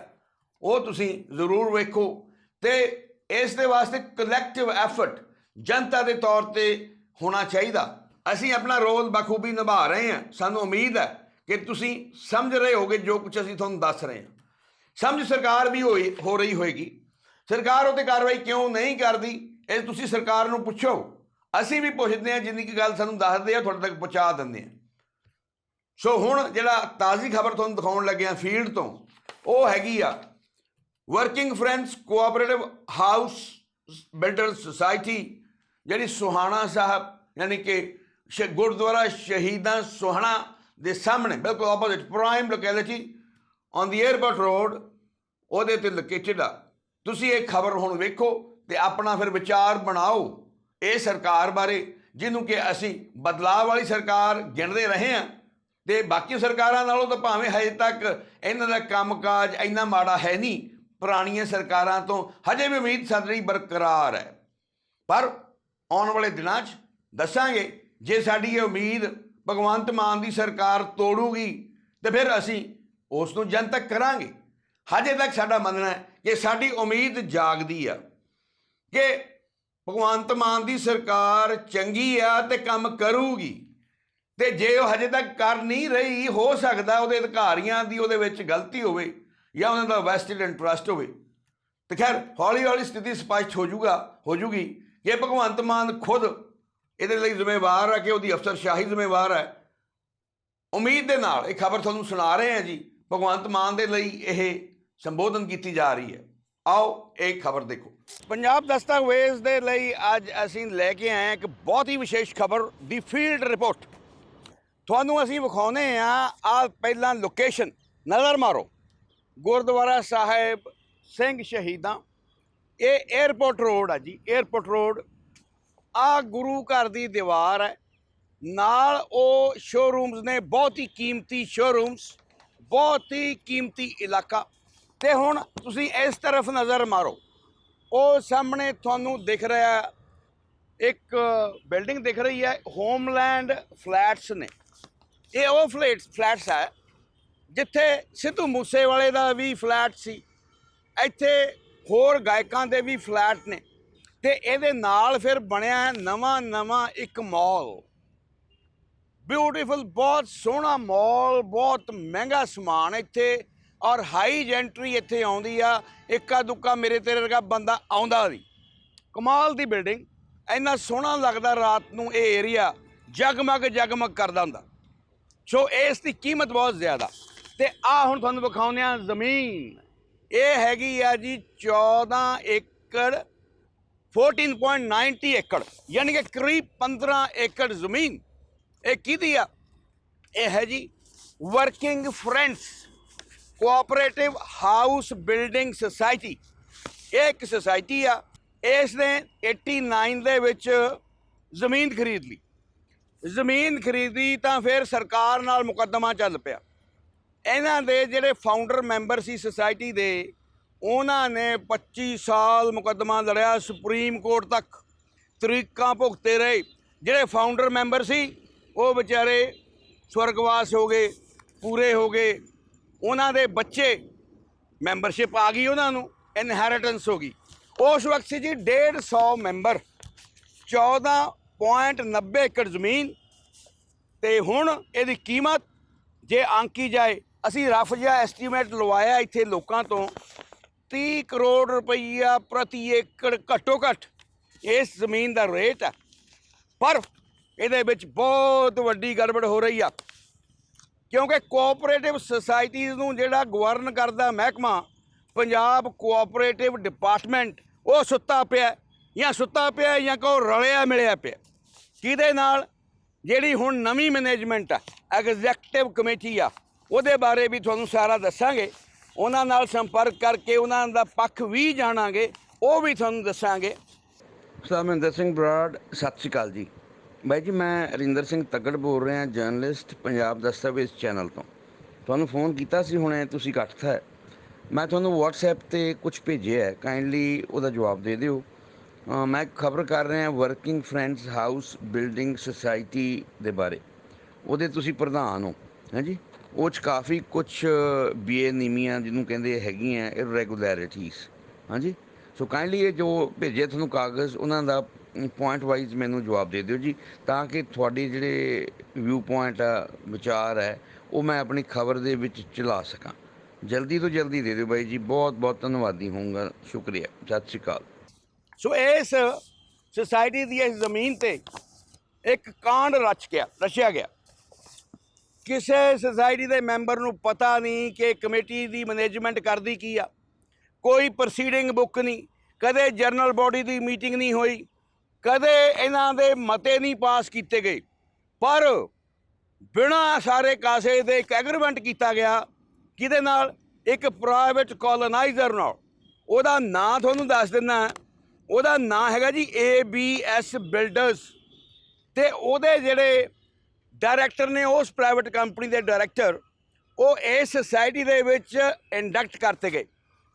ਉਹ ਤੁਸੀਂ ਜ਼ਰੂਰ ਵੇਖੋ ਤੇ ਇਸ ਦੇ ਵਾਸਤੇ ਕਲੈਕਟਿਵ ਐਫਰਟ ਜਨਤਾ ਦੇ ਤੌਰ ਤੇ ਹੋਣਾ ਚਾਹੀਦਾ। ਅਸੀਂ ਆਪਣਾ ਰੋਲ ਬਖੂਬੀ ਨਿਭਾ ਰਹੇ ਹਾਂ, ਸਾਨੂੰ ਉਮੀਦ ਹੈ ਕਿ ਤੁਸੀਂ ਸਮਝ ਰਹੇ ਹੋਗੇ ਜੋ ਕੁਝ ਅਸੀਂ ਤੁਹਾਨੂੰ ਦੱਸ ਰਹੇ ਹਾਂ। ਸਮਝ ਸਰਕਾਰ ਵੀ ਹੋਈ, ਹੋ ਰਹੀ ਹੋਏਗੀ। ਸਰਕਾਰ ਉਤੇ ਕਾਰਵਾਈ ਕਿਉਂ ਨਹੀਂ ਕਰਦੀ, ਇਹ ਤੁਸੀਂ ਸਰਕਾਰ ਨੂੰ ਪੁੱਛੋ। ਅਸੀਂ ਵੀ ਪੁੱਛਦੇ ਹਾਂ, ਜਿੰਨੀ ਕੀ ਗੱਲ ਸਾਨੂੰ ਦੱਸਦੇ ਆ ਤੁਹਾਡੇ ਤੱਕ ਪਹੁੰਚਾ ਦਿੰਦੇ ਆ ਸੋ ਹੁਣ ਜਿਹੜਾ ਤਾਜ਼ੀ ਖਬਰ ਤੁਹਾਨੂੰ ਦਿਖਾਉਣ ਲੱਗੇ ਆ ਫੀਲਡ ਤੋਂ, ਉਹ ਹੈਗੀ ਆ working friends cooperative house builder society ਜਿਹੜੀ ਸੁਹਾਣਾ ਸਾਹਿਬ, ਯਾਨੀ ਕਿ ਸ਼- ਗੁਰਦੁਆਰਾ ਸ਼ਹੀਦਾਂ ਸੁਹਾਣਾ ਦੇ ਸਾਹਮਣੇ, ਬਿਲਕੁਲ opposite prime locality on the airport road ਉਹਦੇ ਤੇ ਲੋਕੇਟਡ ਆ ਤੁਸੀਂ ਇਹ ਖਬਰ ਹੁਣ ਵੇਖੋ ਤੇ ਆਪਣਾ ਫਿਰ ਵਿਚਾਰ ਬਣਾਓ ਇਹ ਸਰਕਾਰ ਬਾਰੇ, ਜਿਹਨੂੰ ਕਿ ਅਸੀਂ ਬਦਲਾਅ ਵਾਲੀ ਸਰਕਾਰ ਗਿਣਦੇ ਰਹੇ ਹਾਂ ਤੇ ਬਾਕੀ ਸਰਕਾਰਾਂ ਨਾਲੋਂ ਤਾਂ ਭਾਵੇਂ ਹਜੇ ਤੱਕ ਇਹਨਾਂ ਦਾ ਕੰਮਕਾਜ ਇੰਨਾ ਮਾੜਾ ਹੈ ਨਹੀਂ, ਪੁਰਾਣੀਆਂ ਸਰਕਾਰਾਂ ਤੋਂ ਹਜੇ ਵੀ ਉਮੀਦ ਸਾਡੀ ਬਰਕਰਾਰ ਹੈ। ਪਰ ਆਉਣ ਵਾਲੇ ਦਿਨਾਂ 'ਚ ਦੱਸਾਂਗੇ ਜੇ ਸਾਡੀ ਇਹ ਉਮੀਦ ਭਗਵੰਤ ਮਾਨ ਦੀ ਸਰਕਾਰ ਤੋੜੂਗੀ ਤੇ ਫਿਰ ਅਸੀਂ ਉਸ ਨੂੰ ਜਨਤਕ ਕਰਾਂਗੇ। ਹਜੇ ਤੱਕ ਸਾਡਾ ਮੰਨਣਾ ਹੈ ਕਿ ਸਾਡੀ ਉਮੀਦ ਜਾਗਦੀ ਆ ਕਿ ਭਗਵੰਤ ਮਾਨ ਦੀ ਸਰਕਾਰ ਚੰਗੀ ਆ ਤੇ ਕੰਮ ਕਰੂਗੀ ਤੇ ਜੇ ਉਹ ਹਜੇ ਤੱਕ ਕਰ ਨਹੀਂ ਰਹੀ, ਹੋ ਸਕਦਾ ਉਹਦੇ ਅਧਿਕਾਰੀਆਂ ਦੀ ਉਹਦੇ ਵਿੱਚ ਗਲਤੀ ਹੋਵੇ ਜਾਂ ਉਹਨਾਂ ਦਾ ਵੈਸਟਡ ਇੰਟਰਸਟ ਹੋਵੇ। ਤੇ ਖੈਰ ਹੌਲੀ ਹੌਲੀ ਸਥਿਤੀ ਸਪਸ਼ਟ ਹੋ ਜਾਊਗਾ, ਹੋ ਜੂਗੀ ਕਿ ਭਗਵੰਤ ਮਾਨ ਖੁਦ ਇਹਦੇ ਲਈ ਜ਼ਿੰਮੇਵਾਰ ਹੈ ਕਿ ਉਹਦੀ ਅਫਸਰਸ਼ਾਹੀ ਜ਼ਿੰਮੇਵਾਰ ਹੈ। ਉਮੀਦ ਦੇ ਨਾਲ ਇਹ ਖਬਰ ਤੁਹਾਨੂੰ ਸੁਣਾ ਰਹੇ ਹਾਂ ਜੀ। ਭਗਵੰਤ ਮਾਨ ਦੇ ਲਈ ਇਹ ਸੰਬੋਧਨ ਕੀਤੀ ਜਾ ਰਹੀ ਹੈ। ਆਓ ਇਹ ਖਬਰ ਦੇਖੋ। ਪੰਜਾਬ ਦਸਤਾਵੇਜ਼ ਦੇ ਲਈ ਅੱਜ ਅਸੀਂ ਲੈ ਕੇ ਆਏ ਹਾਂ ਇੱਕ ਬਹੁਤ ਹੀ ਵਿਸ਼ੇਸ਼ ਖਬਰ, ਦੀ ਫੀਲਡ ਰਿਪੋਰਟ। ਤੁਹਾਨੂੰ ਅਸੀਂ ਵਿਖਾਉਨੇ ਆ ਆ ਪਹਿਲਾਂ ਲੋਕੇਸ਼ਨ। ਨਜ਼ਰ ਮਾਰੋ। ਗੁਰਦੁਆਰਾ ਸਾਹਿਬ ਸਿੰਘ ਸ਼ਹੀਦਾਂ। ਇਹ 에ਅਰਪੋਰਟ ਰੋਡ ਆ ਜੀ। 에ਅਰਪੋਰਟ ਰੋਡ ਆ ਗੁਰੂ ਘਰ ਦੀ ਦੀਵਾਰ ਹੈ। ਨਾਲ ਉਹ ਸ਼ੋਰੂਮਸ ਨੇ, ਬਹੁਤ ਹੀ ਕੀਮਤੀ ਸ਼ੋਰੂਮਸ ਬਹੁਤ ਹੀ ਕੀਮਤੀ ਇਲਾਕਾ। ਤੇ ਹੁਣ ਤੁਸੀਂ ਇਸ ਤਰਫ ਨਜ਼ਰ ਮਾਰੋ। ਉਹ ਸਾਹਮਣੇ ਤੁਹਾਨੂੰ ਦਿਖ ਰਿਹਾ ਇੱਕ ਬਿਲਡਿੰਗ ਦਿਖ ਰਹੀ ਹੈ ਹੋਮਲੈਂਡ ਫਲੈਟਸ ਨੇ। ਇਹ ਉਹ ਫਲੈਟਸ ਫਲੈਟਸ ਹੈ, ਜਿੱਥੇ ਸਿੱਧੂ ਮੂਸੇਵਾਲੇ ਦਾ ਵੀ ਫਲੈਟ ਸੀ। ਇੱਥੇ ਹੋਰ ਗਾਇਕਾਂ ਦੇ ਵੀ ਫਲੈਟ ਨੇ। ਤੇ ਇਹਦੇ ਨਾਲ ਫਿਰ ਬਣਿਆ ਨਵਾਂ ਨਵਾਂ ਇੱਕ ਮਾਲ। ਬਿਊਟੀਫੁਲ ਬਹੁਤ ਸੋਹਣਾ ਮਾਲ, ਬਹੁਤ ਮਹਿੰਗਾ ਸਮਾਨ ਇੱਥੇ। ਔਰ ਹਾਈ ਜੈਂਟਰੀ ਇੱਥੇ ਆਉਂਦੀ ਆ। ਇੱਕਾ ਦੁੱਕਾ ਮੇਰੇ ਤੇਰੇ ਵਰਗਾ ਬੰਦਾ ਆਉਂਦਾ ਨਹੀਂ। ਕਮਾਲ ਦੀ ਬਿਲਡਿੰਗ ਇੰਨਾ ਸੋਹਣਾ ਲੱਗਦਾ ਰਾਤ ਨੂੰ ਇਹ ਏਰੀਆ ਜਗਮਗ ਜਗਮਗ ਕਰਦਾ ਹੁੰਦਾ। ਸੋ ਇਸ ਦੀ ਕੀਮਤ ਬਹੁਤ ਜ਼ਿਆਦਾ। ਤੇ ਆ ਹੁਣ ਤੁਹਾਨੂੰ ਵਿਖਾਉਂਦੇ ਆ ਜ਼ਮੀਨ। ਇਹ ਹੈਗੀ ਆ ਜੀ 14 ਏਕੜ 14.90 ਏਕੜ, ਯਾਨੀ ਕਿ ਕਰੀਬ 15 ਏਕੜ ਜ਼ਮੀਨ। ਇਹ ਕਿਹਦੀ ਆ? ਇਹ ਹੈ ਜੀ working friends cooperative house building society ਇਹ ਇੱਕ ਸੁਸਾਇਟੀ ਆ ਇਸ ਨੇ 89 ਦੇ ਵਿੱਚ ਜ਼ਮੀਨ ਖਰੀਦ ਲਈ। ਜ਼ਮੀਨ ਖਰੀਦੀ ਤਾਂ ਫਿਰ ਸਰਕਾਰ ਨਾਲ ਮੁਕੱਦਮਾ ਚੱਲ ਪਿਆ। ਇਹਨਾਂ ਦੇ ਜਿਹੜੇ ਫਾਊਂਡਰ ਮੈਂਬਰ ਸੀ ਸੁਸਾਇਟੀ ਦੇ ਉਹਨਾਂ ਨੇ 25 ਸਾਲ ਮੁਕੱਦਮਾ ਲੜਿਆ ਸੁਪਰੀਮ ਕੋਰਟ ਤੱਕ। ਤਰੀਕਾਂ ਭੁਗਤੇ ਰਹੇ। ਜਿਹੜੇ ਫਾਊਂਡਰ ਮੈਂਬਰ ਸੀ, ਉਹ ਵਿਚਾਰੇ ਸਵਰਗਵਾਸ ਹੋ ਗਏ, ਪੂਰੇ ਹੋ ਗਏ। ਉਹਨਾਂ ਦੇ ਬੱਚੇ ਮੈਂਬਰਸ਼ਿਪ ਆ ਗਈ ਉਹਨਾਂ ਨੂੰ ਇਨਹੈਰੀਟੈਂਸ ਹੋ ਗਈ। ਉਸ ਵਕਤ ਸੀ ਜੀ 150 ਮੈਂਬਰ 14.90 ਏਕੜ ਜ਼ਮੀਨ। ਤੇ ਹੁਣ ਇਹਦੀ ਕੀਮਤ ਜੇ ਆਂਕੀ ਜਾਏ, ਅਸੀਂ ਰਫ ਜਿਹਾ ਐਸਟੀਮੇਟ ਲਵਾਇਆ ਇੱਥੇ ਲੋਕਾਂ ਤੋਂ। 30 ਕਰੋੜ ਰੁਪਈਆ ਪ੍ਰਤੀ ਏਕੜ ਘੱਟੋ ਘੱਟ ਇਸ ਜ਼ਮੀਨ ਦਾ ਰੇਟ ਹੈ। ਪਰ ਇਹਦੇ ਵਿੱਚ ਬਹੁਤ ਵੱਡੀ ਗੜਬੜ ਹੋ ਰਹੀ ਆ। ਕਿਉਂਕਿ ਕੋਆਪਰੇਟਿਵ ਸੁਸਾਇਟੀਜ਼ ਨੂੰ ਜਿਹੜਾ ਗਵਰਨ ਕਰਦਾ ਮਹਿਕਮਾ, ਪੰਜਾਬ ਕੋਆਪਰੇਟਿਵ ਡਿਪਾਰਟਮੈਂਟ ਉਹ ਸੁੱਤਾ ਪਿਆ, ਜਾਂ ਸੁੱਤਾ ਪਿਆ ਜਾਂ ਕੋ ਰਲਿਆ ਮਿਲਿਆ ਪਿਆ। ਕਿਹਦੇ ਨਾਲ? ਜਿਹੜੀ ਹੁਣ ਨਵੀਂ ਮੈਨੇਜਮੈਂਟ ਆ ਐਗਜ਼ੈਕਟਿਵ ਕਮੇਟੀ ਆ, ਉਹਦੇ ਬਾਰੇ ਵੀ ਤੁਹਾਨੂੰ ਸਾਰਾ ਦੱਸਾਂਗੇ। ਉਹਨਾਂ ਨਾਲ ਸੰਪਰਕ ਕਰਕੇ ਉਹਨਾਂ ਦਾ ਪੱਖ ਵੀ ਜਾਣਾਂਗੇ, ਉਹ ਵੀ ਤੁਹਾਨੂੰ ਦੱਸਾਂਗੇ। ਸਰਮਿੰਦਰ ਸਿੰਘ ਬਰਾੜ, ਸਤਿ ਸ਼੍ਰੀ ਅਕਾਲ ਜੀ। ਬਾਈ ਜੀ, ਮੈਂ ਰਿੰਦਰ ਸਿੰਘ ਤੱਗੜ ਬੋਲ ਰਿਹਾ, ਜਰਨਲਿਸਟ ਪੰਜਾਬ ਦਸਤਾਵੇਜ਼ ਚੈਨਲ ਤੋਂ। ਤੁਹਾਨੂੰ ਫੋਨ ਕੀਤਾ ਸੀ ਹੁਣੇ, ਤੁਸੀਂ ਕੱਟਤਾ ਹੈ ਮੈਂ ਤੁਹਾਨੂੰ WhatsApp ਤੇ ਕੁਝ ਭੇਜਿਆ ਹੈ ਕਾਈਂਡਲੀ ਉਹਦਾ ਜਵਾਬ ਦੇ ਦਿਓ। ਮੈਂ ਖਬਰ ਕਰ ਰਿਹਾ working friends house building society ਦੇ ਬਾਰੇ। ਉਹਦੇ ਤੁਸੀਂ ਪ੍ਰਧਾਨ ਹੋ ਹਾਂਜੀ ਉਹ ਚ ਕਾਫੀ ਕੁਝ ਬੇਨਿਯਮੀਆਂ ਜਿਹਨੂੰ ਕਹਿੰਦੇ ਹੈਗੀਆਂ ਇਰੈਗੂਲੈਰਿਟੀਜ਼ ਹਾਂਜੀ? ਸੋ ਕਾਈਂਡਲੀ ਇਹ ਜੋ ਭੇਜੇ ਤੁਹਾਨੂੰ ਕਾਗਜ਼, ਉਹਨਾਂ ਦਾ ਪੁਆਇੰਟ ਵਾਈਜ਼ ਮੈਨੂੰ ਜਵਾਬ ਦੇ ਦਿਓ ਜੀ, ਤਾਂ ਕਿ ਤੁਹਾਡੇ ਜਿਹੜੇ ਵਿਊ ਪੁਆਇੰਟ ਆ, ਵਿਚਾਰ ਹੈ, ਉਹ ਮੈਂ ਆਪਣੀ ਖਬਰ ਦੇ ਵਿੱਚ ਚਲਾ ਸਕਾਂ। ਜਲਦੀ ਤੋਂ ਜਲਦੀ ਦੇ ਦਿਓ ਬਾਈ ਜੀ, ਬਹੁਤ ਬਹੁਤ ਧੰਨਵਾਦੀ ਹੋਊਂਗਾ, ਸ਼ੁਕਰੀਆ, ਸਤਿ ਸ਼੍ਰੀ ਅਕਾਲ। ਸੋ ਇਸ ਸੁਸਾਇਟੀ ਦੀ ਇਸ ਜ਼ਮੀਨ ਤੇ ਇੱਕ ਕਾਂਡ ਰਚ ਗਿਆ, ਰਚਿਆ ਗਿਆ। ਕਿਸੇ ਸੁਸਾਇਟੀ ਦੇ ਮੈਂਬਰ ਨੂੰ ਪਤਾ ਨਹੀਂ ਕਿ ਕਮੇਟੀ ਦੀ ਮੈਨੇਜਮੈਂਟ ਕਰਦੀ ਕੀ ਆ। ਕੋਈ ਪ੍ਰੋਸੀਡਿੰਗ ਬੁੱਕ ਨਹੀਂ, ਕਦੇ ਜਨਰਲ ਬਾਡੀ ਦੀ ਮੀਟਿੰਗ ਨਹੀਂ ਹੋਈ, ਕਦੇ ਇਹਨਾਂ ਦੇ ਮਤੇ ਨਹੀਂ ਪਾਸ ਕੀਤੇ ਗਏ। ਪਰ ਬਿਨਾਂ ਸਾਰੇ ਕਾਸੇ ਦੇ ਇੱਕ ਐਗਰੀਮੈਂਟ ਕੀਤਾ ਗਿਆ, ਕਿਹਦੇ ਨਾਲ? ਇੱਕ ਪ੍ਰਾਈਵੇਟ ਕੋਲੋਨਾਈਜ਼ਰ ਨਾਲ। ਉਹਦਾ ਨਾਂ ਤੁਹਾਨੂੰ ਦੱਸ ਦਿੰਦਾ ਉਹਦਾ ਨਾਂ ਹੈਗਾ ਜੀ ABS ਬਿਲਡਰਸ ਤੇ ਉਹਦੇ ਜਿਹੜੇ ਡਾਇਰੈਕਟਰ ਨੇ ਉਸ ਪ੍ਰਾਈਵੇਟ ਕੰਪਨੀ ਦੇ ਡਾਇਰੈਕਟਰ ਉਹ ਇਸ ਸੁਸਾਇਟੀ ਦੇ ਵਿੱਚ ਇੰਡਕਟ ਕਰਤੇ ਗਏ।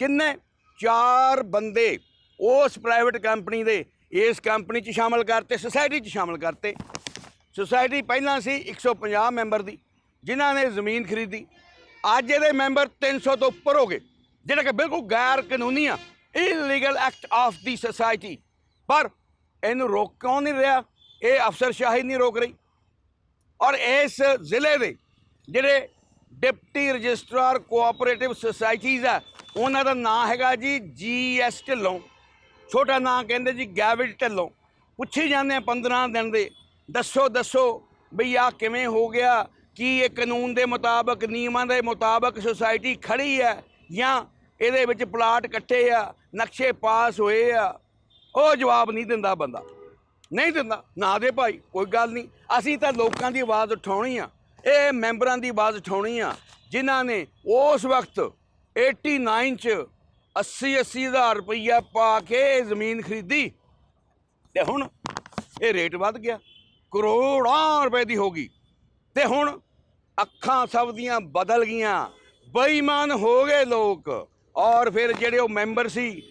ਕਿੰਨੇ? ਚਾਰ ਬੰਦੇ ਉਸ ਪ੍ਰਾਈਵੇਟ ਕੰਪਨੀ ਦੇ, ਇਸ ਕੰਪਨੀ 'ਚ ਸ਼ਾਮਲ ਕਰਤੇ ਸੋਸਾਇਟੀ 'ਚ ਸ਼ਾਮਲ ਕਰਤੇ। ਸੁਸਾਇਟੀ ਪਹਿਲਾਂ ਸੀ 150 ਮੈਂਬਰ ਦੀ, ਜਿਨ੍ਹਾਂ ਨੇ ਜ਼ਮੀਨ ਖਰੀਦੀ। ਅੱਜ ਇਹਦੇ ਮੈਂਬਰ 300 ਤੋਂ ਉੱਪਰ ਹੋ ਗਏ, ਜਿਹੜਾ ਕਿ ਬਿਲਕੁਲ ਗੈਰ ਕਾਨੂੰਨੀ ਆ illegal act of the society ਪਰ ਇਹਨੂੰ ਰੋਕ ਕਿਉਂ ਨਹੀਂ ਰਿਹਾ? ਇਹ ਅਫਸਰਸ਼ਾਹੀ ਨਹੀਂ ਰੋਕ ਰਹੀ। ਔਰ ਇਸ ਜ਼ਿਲ੍ਹੇ ਦੇ ਜਿਹੜੇ ਡਿਪਟੀ ਰਜਿਸਟਰਾਰ ਕੋਆਪਰੇਟਿਵ ਸੁਸਾਇਟੀਜ਼ ਆ, ਉਹਨਾਂ ਦਾ ਨਾਂ ਹੈਗਾ ਜੀ ਜੀਐਸ ਢਿੱਲੋਂ। ਛੋਟਾ ਨਾਂ ਕਹਿੰਦੇ ਜੀ ਗੈਵਿਟ ਢਿੱਲੋਂ। ਪੁੱਛੀ ਜਾਂਦੇ ਆ 15 ਦਿਨ ਦੇ, ਦੱਸੋ ਦੱਸੋ ਬਈ ਆ ਕਿਵੇਂ ਹੋ ਗਿਆ, ਕੀ ਇਹ ਕਾਨੂੰਨ ਦੇ ਮੁਤਾਬਕ, ਨਿਯਮਾਂ ਦੇ ਮੁਤਾਬਕ ਸੁਸਾਇਟੀ ਖੜੀ ਹੈ ਜਾਂ ਇਹਦੇ ਵਿੱਚ ਪਲਾਟ ਇਕੱਠੇ ਆ, ਨਕਸ਼ੇ ਪਾਸ ਹੋਏ ਆ? ਉਹ ਜਵਾਬ ਨਹੀਂ ਦਿੰਦਾ ਬੰਦਾ। ਨਹੀਂ ਦਿੰਦਾ। ਨਾ ਦੇ ਭਾਈ, ਕੋਈ ਗੱਲ ਨਹੀਂ। ਅਸੀਂ ਤਾਂ ਲੋਕਾਂ ਦੀ ਆਵਾਜ਼ ਉਠਾਉਣੀ ਆ। ਇਹ ਮੈਂਬਰਾਂ ਦੀ ਆਵਾਜ਼ ਉਠਾਉਣੀ ਆ, ਜਿਨ੍ਹਾਂ ਨੇ ਉਸ ਵਕਤ 89 ਚ 80 80 ਹਜ਼ਾਰ ਰੁਪਈਆ ਪਾ ਕੇ ਜ਼ਮੀਨ ਖਰੀਦੀ। ਤੇ ਹੁਣ ਇਹ ਰੇਟ ਵੱਧ ਗਿਆ। ਕਰੋੜਾਂ ਰੁਪਏ ਦੀ ਹੋ ਗਈ। ਤੇ ਹੁਣ ਅੱਖਾਂ ਸਭ ਦੀਆਂ ਬਦਲ ਗਈਆਂ। ਬੇਈਮਾਨ ਹੋ ਗਏ ਲੋਕ। ਔਰ ਫਿਰ ਜਿਹੜੇ ਉਹ ਮੈਂਬਰ ਸੀ,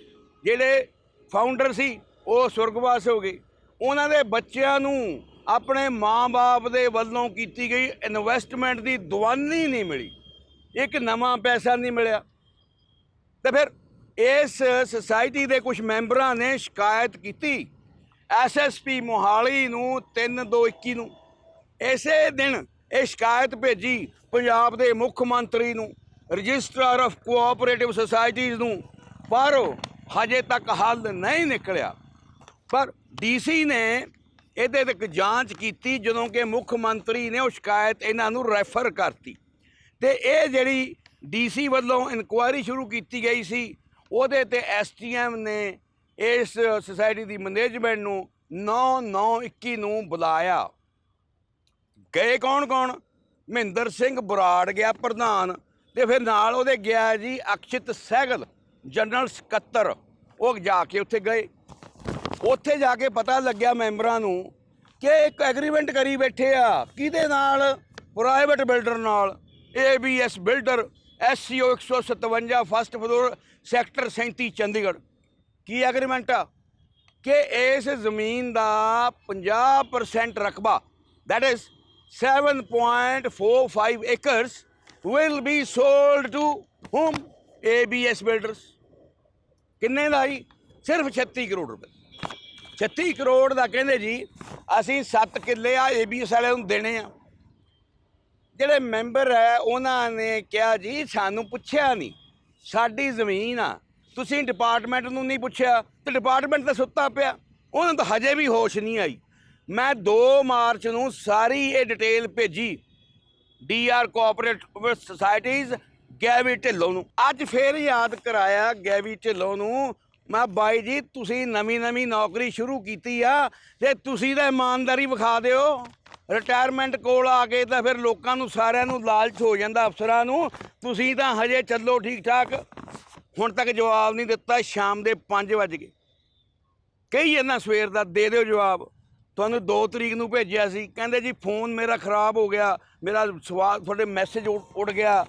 ਜਿਹੜੇ ਫਾਊਂਡਰ ਸੀ, ਉਹ ਸੁਰਗਵਾਸ ਹੋ ਗਏ। ਉਹਨਾਂ ਦੇ ਬੱਚਿਆਂ ਨੂੰ ਆਪਣੇ ਮਾਂ-ਬਾਪ ਦੇ ਵੱਲੋਂ ਕੀਤੀ ਗਈ ਇਨਵੈਸਟਮੈਂਟ ਦੀ ਦਵਾਨੀ ਨਹੀਂ ਮਿਲੀ। ਇੱਕ ਨਵਾਂ ਪੈਸਾ ਨਹੀਂ ਮਿਲਿਆ। ਤੇ ਫਿਰ ਇਸ ਸੁਸਾਇਟੀ ਦੇ ਕੁਝ ਮੈਂਬਰਾਂ ਨੇ ਸ਼ਿਕਾਇਤ ਕੀਤੀ ਐਸਐਸਪੀ ਮੋਹਾਲੀ ਨੂੰ 3221 ਨੂੰ। ਇਸੇ ਦਿਨ ਇਹ ਸ਼ਿਕਾਇਤ ਭੇਜੀ ਪੰਜਾਬ ਦੇ ਮੁੱਖ ਮੰਤਰੀ ਨੂੰ, ਰਜਿਸਟਰਾਰ ਆਫ ਕੋਆਪਰੇਟਿਵ ਸੁਸਾਇਟੀਜ਼ ਨੂੰ। ਪਰ ਹਜੇ ਤੱਕ ਹੱਲ ਨਹੀਂ ਨਿਕਲਿਆ। ਪਰ ਡੀਸੀ ਨੇ ਇਹਦੇ ਤੇ ਇੱਕ ਜਾਂਚ ਕੀਤੀ ਜਦੋਂ ਕਿ ਮੁੱਖ ਮੰਤਰੀ ਨੇ ਉਹ ਸ਼ਿਕਾਇਤ ਇਹਨਾਂ ਨੂੰ ਰੈਫਰ ਕਰਤੀ। ਤੇ ਇਹ ਜਿਹੜੀ ਡੀਸੀ ਵੱਲੋਂ ਇਨਕੁਆਇਰੀ ਸ਼ੁਰੂ ਕੀਤੀ ਗਈ ਸੀ, ਉਹਦੇ ਤੇ ਐਸਟੀਐਮ ਨੇ ਇਸ ਸੁਸਾਇਟੀ ਦੀ ਮੈਨੇਜਮੈਂਟ ਨੂੰ 9921 ਨੂੰ ਬੁਲਾਇਆ। ਗਏ ਕੌਣ ਕੌਣ? ਮਹਿੰਦਰ ਸਿੰਘ ਬਰਾੜ ਗਿਆ ਪ੍ਰਧਾਨ ਤੇ ਫਿਰ ਨਾਲ ਉਹਦੇ ਗਿਆ ਜੀ ਅਕਸ਼ਿਤ ਸਹਿਗਲ ਜਨਰਲ ਸਕੱਤਰ। ਉਹ ਜਾ ਕੇ ਉੱਥੇ ਗਏ। ਉੱਥੇ ਜਾ ਕੇ ਪਤਾ ਲੱਗਿਆ ਮੈਂਬਰਾਂ ਨੂੰ ਕਿ ਇੱਕ ਐਗਰੀਮੈਂਟ ਕਰੀ ਬੈਠੇ ਆ। ਕਿਹਦੇ ਨਾਲ? ਪ੍ਰਾਈਵੇਟ ਬਿਲਡਰ ਨਾਲ। ABS builder SCO 157 first floor sector 37 Chandigarh. ਕੀ ਐਗਰੀਮੈਂਟ ਆ? ਕਿ ਇਸ ਜ਼ਮੀਨ ਦਾ 50% ਰਕਬਾ, that is 7.45 acres, will be sold to whom? ABS builders ਕਿੰਨੇ ਦਾ ਜੀ? ਸਿਰਫ 36 ਕਰੋੜ ਰੁਪਏ। 36 ਕਰੋੜ ਦਾ ਕਹਿੰਦੇ ਜੀ, ਅਸੀਂ 7 ਕਿੱਲੇ ਆ ਏਬੀਐਸ ਵਾਲਿਆਂ ਨੂੰ ਦੇਣੇ ਆ। ਜਿਹੜੇ ਮੈਂਬਰ ਹੈ, ਉਹਨਾਂ ਨੇ ਕਿਹਾ ਜੀ, ਸਾਨੂੰ ਪੁੱਛਿਆ ਨਹੀਂ। ਸਾਡੀ ਜ਼ਮੀਨ ਆ। ਤੁਸੀਂ ਡਿਪਾਰਟਮੈਂਟ ਨੂੰ ਨਹੀਂ ਪੁੱਛਿਆ, ਤੇ ਡਿਪਾਰਟਮੈਂਟ ਤਾਂ ਸੁੱਤਾ ਪਿਆ। ਉਹਨਾਂ ਨੂੰ ਤਾਂ ਹਜੇ ਵੀ ਹੋਸ਼ ਨਹੀਂ ਆਈ। ਮੈਂ 2 ਮਾਰਚ ਨੂੰ ਸਾਰੀ ਇਹ ਡਿਟੇਲ ਭੇਜੀ। DR cooperative societies, Gavy Dhillon ਨੂੰ। ਅੱਜ ਫੇਰ ਯਾਦ ਕਰਾਇਆ ਗੈਵੀ ਢਿੱਲੋਂ ਨੂੰ ਮੈਂ ਬਾਈ ਜੀ, ਤੁਸੀਂ ਨਵੀਂ ਨਵੀਂ ਨੌਕਰੀ ਸ਼ੁਰੂ ਕੀਤੀ ਆ ਤੇ ਤੁਸੀਂ ਤਾਂ ਇਮਾਨਦਾਰੀ ਵਿਖਾ ਦਿਓ। ਰਿਟਾਇਰਮੈਂਟ ਕੋਲ ਆ ਕੇ ਤਾਂ ਫਿਰ ਲੋਕਾਂ ਨੂੰ ਸਾਰਿਆਂ ਨੂੰ ਲਾਲਚ ਹੋ ਜਾਂਦਾ ਅਫਸਰਾਂ ਨੂੰ। ਤੁਸੀਂ ਤਾਂ ਹਜੇ ਚੱਲੋ ਠੀਕ ਠਾਕ ਹੁਣ ਤੱਕ ਜਵਾਬ ਨਹੀਂ ਦਿੱਤਾ, ਸ਼ਾਮ ਦੇ 5 ਵਜ ਗਏ। ਕਹੀ ਇਹਨਾਂ ਸਵੇਰ ਦਾ, ਦੇ ਦਿਓ ਜਵਾਬ। ਤੁਹਾਨੂੰ 2 ਤਰੀਕ ਨੂੰ ਭੇਜਿਆ ਸੀ। ਕਹਿੰਦੇ ਜੀ, ਫੋਨ ਮੇਰਾ ਖਰਾਬ ਹੋ ਗਿਆ, ਮੇਰਾ ਸਵਾਲ, ਤੁਹਾਡੇ ਮੈਸੇਜ ਉੱਡ ਗਿਆ।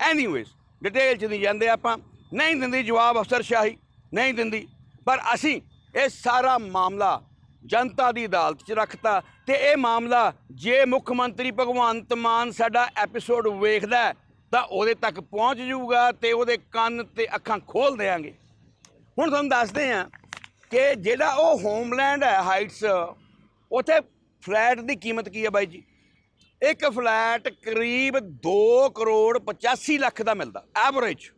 ਐਨੀਵੇਜ਼ ਡਿਟੇਲ ਚ ਨਹੀਂ ਜਾਂਦੇ ਆਪਾਂ। ਨਹੀਂ ਦਿੰਦੀ ਜਵਾਬ ਅਫਸਰ ਸ਼ਾਹੀ ਨਹੀਂ ਦਿੰਦੀ। ਪਰ ਅਸੀਂ ਇਹ ਸਾਰਾ ਮਾਮਲਾ ਜਨਤਾ ਦੀ ਅਦਾਲਤ 'ਚ ਰੱਖਤਾ ਤੇ ਇਹ ਮਾਮਲਾ ਜੇ ਮੁੱਖ ਮੰਤਰੀ ਭਗਵੰਤ ਮਾਨ ਸਾਡਾ ਐਪੀਸੋਡ ਵੇਖਦਾ ਤਾਂ ਉਹਦੇ ਤੱਕ ਪਹੁੰਚ ਜਾਊਗਾ ਤੇ ਉਹਦੇ ਕੰਨ ਤੇ ਅੱਖਾਂ ਖੋਲ ਦੇਾਂਗੇ ਹੁਣ ਤੁਹਾਨੂੰ ਦੱਸਦੇ ਆ ਕਿ ਜਿਹੜਾ ਉਹ ਹੋਮਲੈਂਡ ਹੈ ਹਾਈਟਸ, ਉੱਥੇ ਫਲੈਟ ਦੀ ਕੀਮਤ ਕੀ ਹੈ ਬਾਈ ਜੀ? ਇੱਕ ਫਲੈਟ ਕਰੀਬ 2 ਕਰੋੜ 85 ਲੱਖ ਦਾ ਮਿਲਦਾ, ਐਵਰੇਜ।